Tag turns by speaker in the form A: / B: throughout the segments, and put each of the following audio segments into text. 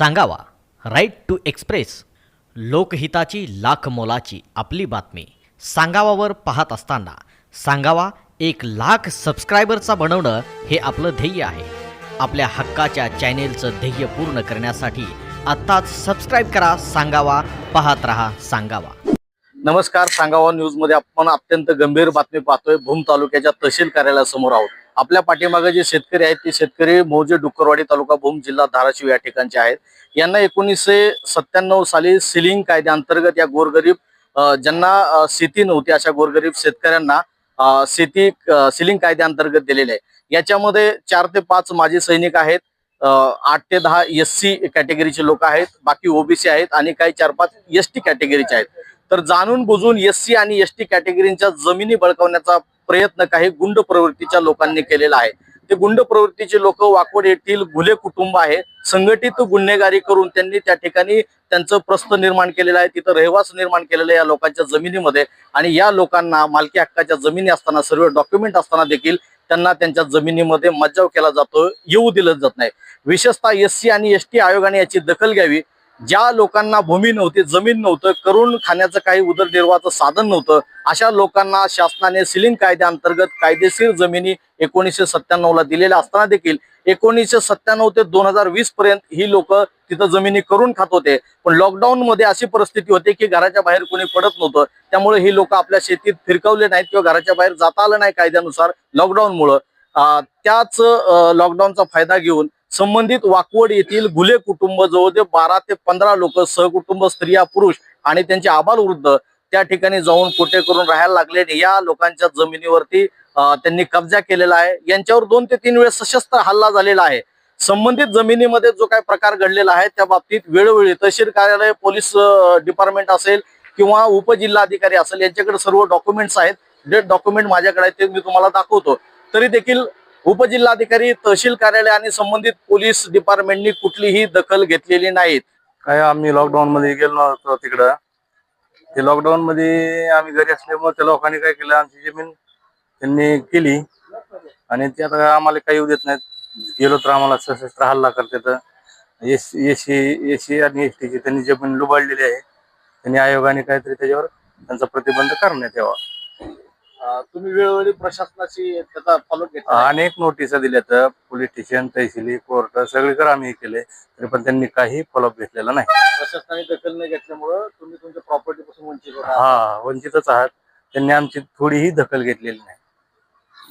A: सांगावा. Right to express लोकहिताची लाख मोलाची आपली बातमी. सांगावावर पाहत असताना सांगावा एक लाख सबस्क्रायबरचा बनवणं हे आपलं ध्येय आहे. आपल्या हक्काच्या चॅनेलचं ध्येय पूर्ण करण्यासाठी आत्ताच सबस्क्राईब करा सांगावा पाहत रहा सांगावा.
B: नमस्कार सांगावा न्यूजमध्ये आपण अत्यंत गंभीर बातमी पाहतोय. भूम तालुक्याच्या तहसील कार्यालयासमोर आहोत. आपल्या पाठीमागे जे शेतकरी आहेत ते शेतकरी मौजे डुक्करवाडी तालुका भूम जिल्हा धाराशिव या ठिकाणचे आहेत. यांना एकोणीसशे सत्त्याण्णव साली सिलिंग कायद्याअंतर्गत या गोरगरीब ज्यांना शेती नव्हती अशा गोरगरीब शेतकऱ्यांना शेती सिलिंग कायद्याअंतर्गत दिलेले आहे याच्यामध्ये चार ते पाच माजी सैनिक आहेत आठ ते दहा एस सी कॅटेगरीचे लोक आहेत बाकी ओबीसी आहेत आणि काही चार पाच एस टी कॅटेगरीचे आहेत. तर जाणून बुजून एस सी आणि एस टी कॅटेगरीच्या जमिनी बळकावण्याचा प्रयत्न काही गुंड प्रवृत्तीच्या लोकांनी केलेला आहे. ते गुंड प्रवृत्तीचे लोक वाकवड येथील घुले कुटुंब आहे. संघटित गुन्हेगारी करून त्यांनी त्या ठिकाणी त्यांचं प्रस्थ निर्माण केलेलं आहे. तिथं रहिवास निर्माण केलेलं आहे या लोकांच्या जमिनीमध्ये. आणि या लोकांना मालकी हक्काच्या जमिनी असताना सर्व डॉक्युमेंट असताना देखील त्यांना त्यांच्या जमिनीमध्ये मज्जाव केला जातो. येऊ दिलं जात नाही. विशेषतः एस सी आणि एस टी आयोगाने याची दखल घ्यावी. ज्या लोकांना भूमी नव्हती जमीन नव्हतं करून खाण्याचं काही उदरनिर्वाहाचं साधन नव्हतं अशा लोकांना शासनाने सिलिंग कायद्याअंतर्गत कायदेशीर जमिनी एकोणीसशे सत्त्याण्णव ला दिलेल्या असताना देखील एकोणीसशे सत्त्याण्णव ते दोन हजार वीस पर्यंत ही लोक तिथं जमिनी करून खात होते. पण लॉकडाऊन मध्ये अशी परिस्थिती होती की घराच्या बाहेर कोणी पडत नव्हतं. त्यामुळे ही लोक आपल्या शेतीत फिरकवले नाहीत किंवा घराच्या बाहेर जाता आलं नाही कायद्यानुसार लॉकडाऊनमुळं त्याच लॉकडाऊनचा फायदा घेऊन संबंधित वाकवड येथील गुले कुटुंब जवळ बारा ते पंधरा लोक सहकुटुंब स्त्रिया पुरुष आणि त्यांचे आबालवृद्ध त्या ठिकाणी जाऊन कोटे करून राहायला लागले आणि या लोकांच्या जमिनीवरती त्यांनी कब्जा केलेला आहे. यांच्यावर दोन ते तीन वेळेस सशस्त्र हल्ला झालेला आहे. संबंधित जमिनीमध्ये जो काही प्रकार घडलेला आहे त्या बाबतीत वेळोवेळी तहसील कार्यालय पोलीस डिपार्टमेंट असेल किंवा उपजिल्हाधिकारी असेल यांच्याकडे सर्व डॉक्युमेंट्स आहेत. डेट डॉक्युमेंट माझ्याकडे आहेत ते मी तुम्हाला दाखवतो. तरी देखील उपजिल्हाधिकारी तहसील कार्यालय आणि संबंधित पोलीस डिपार्टमेंटनी कुठलीही दखल घेतलेली नाहीत.
C: काय आम्ही लॉकडाऊन मध्ये गेलो नव्हतो तिकडं. ते लॉकडाऊन मध्ये आम्ही घरी असल्यामुळे त्या लोकांनी काय केलं आमची जमीन त्यांनी केली. आणि ते आता आम्हाला काही येऊ देत नाहीत. गेलो तर आम्हाला सशस्त्र हल्ला करतात एस एसी एसी आणि एस टीची त्यांनी जमीन लुबाडलेली आहे. त्यांनी आयोगाने काहीतरी त्याच्यावर त्यांचा प्रतिबंध करण्यात यावा.
B: तुम्ही वेळोवेळी प्रशासनाची त्याचा फॉलो घेतला
C: अनेक नोटिसा दिल्यात पोलीस स्टेशन तहसीली कोर्ट सगळीकडे आम्ही हे केले. तरी पण त्यांनी काही फॉलोअप घेतलेला नाही.
B: प्रशासनाने दखल न घेतल्यामुळं तुम्ही तुमच्या प्रॉपर्टी पासून वंचित
C: हा वंचितच आहात. त्यांनी आमची थोडीही दखल घेतलेली नाही.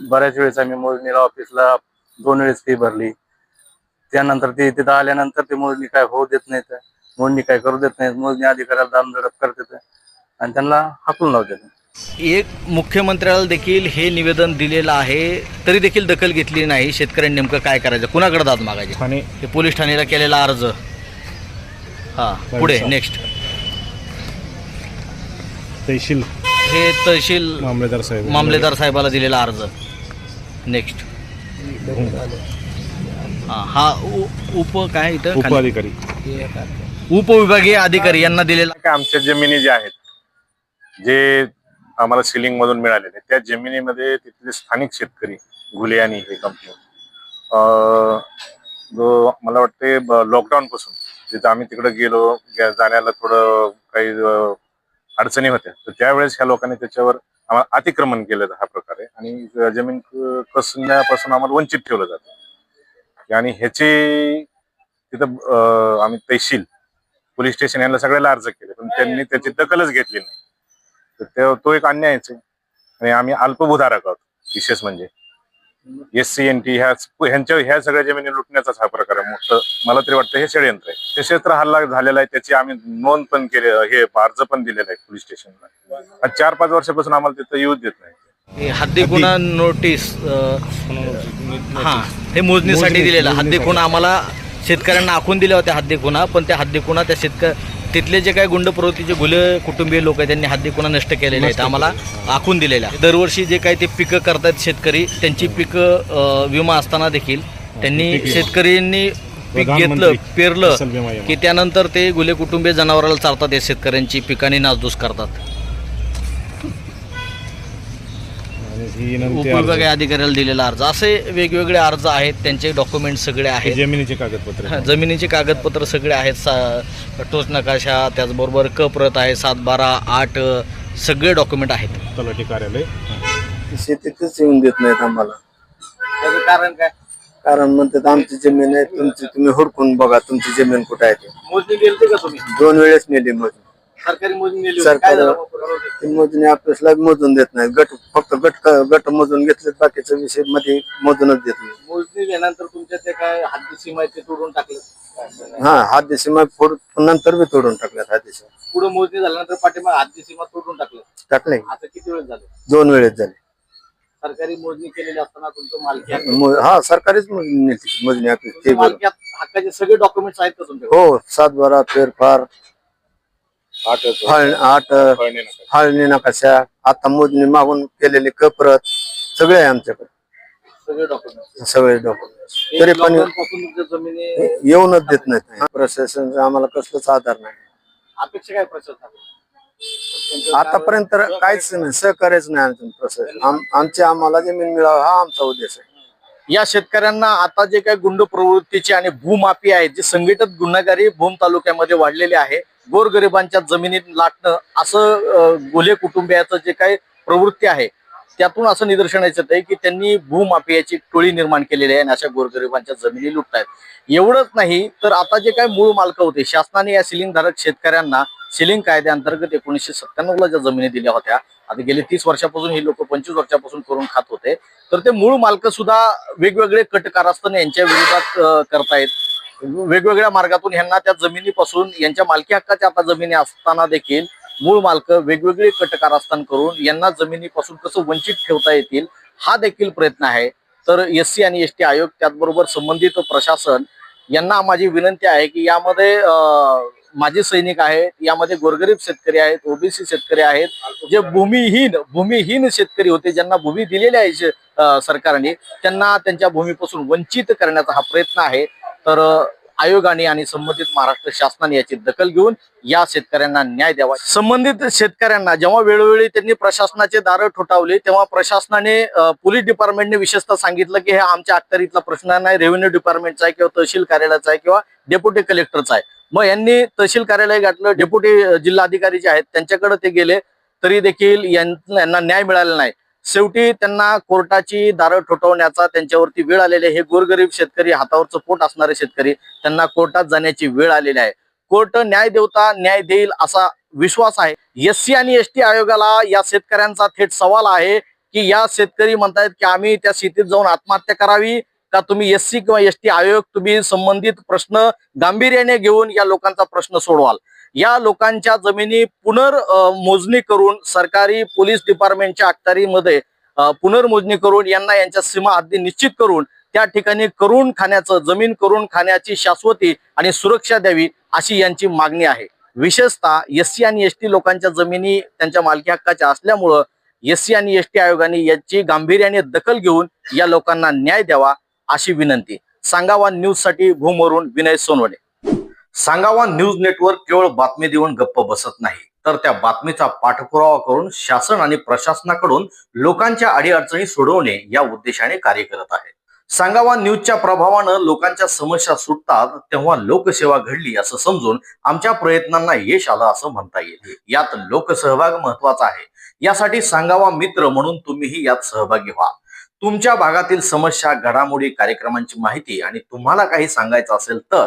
C: बऱ्याच वेळेस आम्ही मोजणीला ऑफिसला दोन वेळेस फी भरली. त्यानंतर ते तिथं आल्यानंतर ते मोजणी काय होऊ देत नाहीत. मोजणी काय करू देत नाहीत. मोजणी अधिकाऱ्याला दामदडप करतात. आणि त्यांना हाकलून लावतात.
A: एक मुख्यमंत्र्याला देखील हे निवेदन दिलेलं आहे तरी देखील दखल घेतली नाही. शेतकऱ्यांनी नेमकं काय करायचं? कुणाकडे दाद मागायचे?
D: ठाणे.
A: ते पोलीस ठाण्याला केलेला अर्ज. हा पुढे. नेक्स्ट
D: तहसील.
A: हे तहसील
D: मामलेदार साहेब.
A: मामलेदार साहेबाला दिलेला अर्ज. नेक्स्ट हा हा उ- उप काय इथं? खाली?
D: उपअधिकारी.
A: उपविभागीय अधिकारी यांना दिलेला
E: काय आमच्या जमिनी ज्या आहेत जे आम्हाला सिलिंग मधून मिळालेले त्या जमिनीमध्ये तिथले स्थानिक शेतकरी गुलियानी हे कंपनी जो मला वाटते लॉकडाऊन पासून जिथं आम्ही तिकडे गेलो जाण्याला थोडं काही अडचणी होत्या तर त्यावेळेस ह्या लोकांनी त्याच्यावर आम्हाला अतिक्रमण केलं हा प्रकारे आणि जमीन कसण्यापासून आम्हाला वंचित ठेवलं जातं. आणि ह्याची तिथं आम्ही तहसील पोलीस स्टेशन यांना सगळ्याला अर्ज केले पण त्यांनी त्याची दखलच घेतली नाही. तर ते- तो एक अन्यायच आहे. आणि आम्ही अल्पभूधारक आहोत विशेष म्हणजे. एस सी एन टी ह्या ह्यांच्या ह्या सगळ्या जमिनी लुटण्याचाच हा प्रकार आहे. मोठं मला तरी वाटतं हे षडयंत्र आहे. ते क्षेत्र हल्ला झालेला आहे त्याची आम्ही नोंद पण केले हे अर्ज पण दिलेला आहे पोलीस स्टेशनला. आज चार पाच वर्षापासून आम्हाला तिथं येऊ देत नाही.
A: हे हद्दी गुन्हा नोटीस हा हे मोजणीसाठी दिलेलं. हद्दी खुणा आम्हाला शेतकऱ्यांना आखून दिल्या होत्या हद्दी खुणा पण त्या हद्दी खुणा त्या शेतक तिथले जे काही गुंड प्रवृत्तीचे गुले कुटुंबीय लोक आहेत त्यांनी हद्दी खुणा नष्ट केलेले आहेत आम्हाला आखून दिलेल्या दरवर्षी जे काही ते पिकं करतात शेतकरी त्यांची पिकं अं, विमा असताना देखील त्यांनी
D: पीक विमा.
A: शेतकऱ्यांनी पीक घेतलं पेरलं. की त्यानंतर ते गुले कुटुंबीय जनावराला चालतात या शेतकऱ्यांची पिकांनी नासधूस करतात
D: आणि
E: ही विनंती
A: उपविभागीय
E: अर्ज-
A: अधिकाऱ्याला दिलेला अर्ज. असे वेगवेगळे अर्ज आहेत त्यांचे डॉक्युमेंट सगळे आहेत.
E: जमिनीचे कागदपत्र
A: हा, जमिनीचे कागदपत्र सगळे आहेत. सा टोच नकाशा त्याचबरोबर क प्रत आहे सात बारा आठ अ, सगळे डॉक्युमेंट आहेत.
E: तलाठी कार्यालय.
C: शेतीतच येऊन देत नाहीत आम्हाला.
B: त्याचं कारण काय?
C: कारण म्हणतात आमची जमीन आहे तुमची तुम्ही हुडकून बघा तुमची जमीन कुठे आहे ते.
B: मोजणी गेलते का तुम्ही?
C: दोन वेळेस नेली मोजणी.
B: सरकारी मोजणी
C: सरकार मोजणी आपल्याला मोजून देत नाही गट फक्त गट गट मोजून घेतले बाकीच्या विषयमध्ये मोजूनच देत नाही
B: मोजणी घेण्यानंतर तुमच्या ते काय हद्दी सीमा आहे ते तोडून टाकलं?
C: हा हात दिशेमा फोड नंतर बी तोडून टाकल्यात हात दिशा
B: पुढे मोजणी झाल्यानंतर पाठीमाग हद्दी सीमा तोडून टाकलं.
C: टाकले
B: आता किती वेळ झाले?
C: दोन वेळेस झाले.
B: सरकारी मोजणी केलेली असताना तुमचं मालकी
C: हा सरकारीच मोजणी मोजणी
B: हक्काचे सगळे डॉक्युमेंट्स आहेत का
C: हो सात बारा फेरफार
E: आठ
C: फळ आठ
E: फळणी नका.
C: फाळणी नकाशा आता मोजणी मागून केलेली कपरत सगळे आहे आमच्याकडे.
B: सगळे
C: डॉक्युमेंट तरी पण
B: जमिनी
C: येऊनच देत नाहीत. प्रशासनचा आम्हाला कसलाच आधार नाही.
B: अपेक्षा काय प्रशासन?
C: आतापर्यंत तर काहीच नाही. सहकार्यच नाही आमचं प्रशासन. आम- आमची आम्हाला जमीन मिळावं हा आमचा उद्देश आहे.
B: या शेतकऱ्यांना आता जे काही गुंड प्रवृत्तीचे आणि भूमाफी आहेत जे संघटित गुन्हेगारी भूम तालुक्यामध्ये वाढलेले आहे गोरगरिबांच्या जमिनीत लाटणं असं गोले कुटुंबियाचं जे काही प्रवृत्ती आहे त्यातून असं निदर्शनास येत आहे की त्यांनी भूमाफियाची टोळी निर्माण केलेली आहे आणि अशा गोरगरिबांच्या जमिनी लुटतायत. एवढंच नाही तर आता जे काही मूळ मालक होते शासनाने या सिलिंग धारक शेतकऱ्यांना सिलिंग कायद्याअंतर्गत एकोणीसशे सत्त्याण्णवला ज्या जमिनी दिल्या होत्या आता गेले तीस वर्षापासून हे लोक पंचवीस वर्षापासून करून खात होते तर ते मूळ मालक सुद्धा वेगवेगळे कट कारस्थान यांच्या विरोधात करतायत. वेगवेगळ्या मार्गातून यांना त्या जमिनीपासून यांच्या मालकी हक्काच्या आता जमिनी असताना देखील मूळ मालक वेगवेगळे कट कारस्थान करून यांना जमिनीपासून कसं वंचित ठेवता येतील हा देखील प्रयत्न आहे. तर एस सी आणि एस टी आयोग त्याचबरोबर संबंधित प्रशासन यांना माझी विनंती आहे की यामध्ये माझे सैनिक आहेत यामध्ये गोरगरीब शेतकरी आहेत ओबीसी शेतकरी आहेत जे भूमिहीन भूमिहीन शेतकरी होते ज्यांना भूमी दिलेली आहे सरकारने त्यांना त्यांच्या भूमीपासून वंचित करण्याचा हा प्रयत्न आहे. तर आयोगाने आणि संबंधित महाराष्ट्र शासनाने याची दखल घेऊन या शेतकऱ्यांना न्याय द्यावा. संबंधित शेतकऱ्यांना जेव्हा वेळोवेळी त्यांनी प्रशासनाचे दारं ठोठावले तेव्हा प्रशासनाने पोलीस डिपार्टमेंटने विशेषतः सांगितलं की हे आमच्या अखत्यारीतला प्रश्न नाही रेव्हेन्यू डिपार्टमेंटचा आहे किंवा तहसील कार्यालयाचा आहे किंवा डेप्युटी कलेक्टरचा आहे. मग यांनी तहसील कार्यालय गाठलं डेप्युटी जिल्हाधिकारी जे आहेत त्यांच्याकडे ते गेले तरी देखील यांना न्याय मिळाला नाही. शेवटी त्यांना कोर्टाची दारं ठोठवण्याचा त्यांच्यावरती वेळ आलेली आहे. हे गोरगरीब शेतकरी हातावरचं पोट असणारे शेतकरी त्यांना कोर्टात जाण्याची वेळ आलेली आहे. कोर्ट न्याय देवता न्याय देईल असा विश्वास आहे. एससी आणि एसटी आयोगाला या शेतकऱ्यांचा थेट सवाल आहे की या शेतकरी म्हणतायत की आम्ही त्या शेतीत जाऊन आत्महत्या करावी? का तुम्ही एससी किंवा एसटी आयोग तुम्ही संबंधित प्रश्न गांभीर्याने घेऊन या लोकांचा प्रश्न सोडवाल? या लोकांच्या जमिनी पुनर्मोजणी मोजणी करून सरकारी पोलीस डिपार्टमेंटच्या अखत्यारीमध्ये पुनर्मोजणी करून यांना यांच्या सीमा हद्दी निश्चित करून त्या ठिकाणी करून खाण्याचं जमीन करून खाण्याची शाश्वती आणि सुरक्षा द्यावी अशी यांची मागणी आहे. विशेषतः एससी आणि एसटी लोकांच्या जमिनी त्यांच्या मालकी हक्काच्या असल्यामुळं एस आणि एसटी आयोगाने याची गांभीर्याने दखल घेऊन या लोकांना न्याय द्यावा अशी विनंती. सांगावा न्यूजसाठी भूमवरून विनय सोनवणे. सांगावा न्यूज नेटवर्क केवळ बातमी देऊन गप्प बसत नाही. तर त्या बातमीचा पाठपुरावा करून शासन आणि प्रशासनाकडून लोकांच्या अडीअडचणी सोडवणे या उद्देशाने कार्य करत आहे. सांगावा न्यूजच्या प्रभावानं लोकांच्या समस्या सुटतात तेव्हा लोकसेवा घडली असं समजून आमच्या प्रयत्नांना यश आलं असं म्हणता येईल. यात लोकसहभाग महत्त्वाचा आहे. यासाठी सांगावा मित्र म्हणून तुम्हीही यात सहभागी व्हा. तुमच्या भागातील समस्या घडामोडी कार्यक्रमांची माहिती आणि तुम्हाला काही सांगायचं असेल तर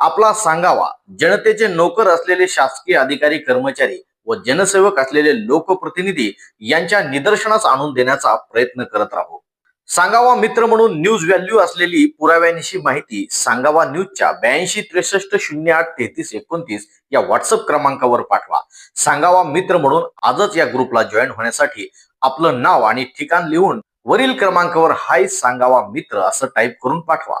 B: आपला सांगावा. जनतेचे नोकर असलेले शासकीय अधिकारी कर्मचारी व जनसेवक असलेले लोकप्रतिनिधी यांच्या निदर्शनास आणून देण्याचा प्रयत्न करत राहू. सांगावा मित्र म्हणून न्यूज व्हॅल्यू असलेली पुराव्यांची माहिती सांगावा न्यूजच्या ब्याऐंशी त्रेसष्ट शून्य आठ तेहतीस एकोणतीस या व्हॉट्सअप क्रमांकावर पाठवा. सांगावा मित्र म्हणून आजच या ग्रुपला जॉईन होण्यासाठी आपलं नाव आणि ठिकाण लिहून वरील क्रमांकावर हाय सांगावा मित्र असं टाईप करून पाठवा.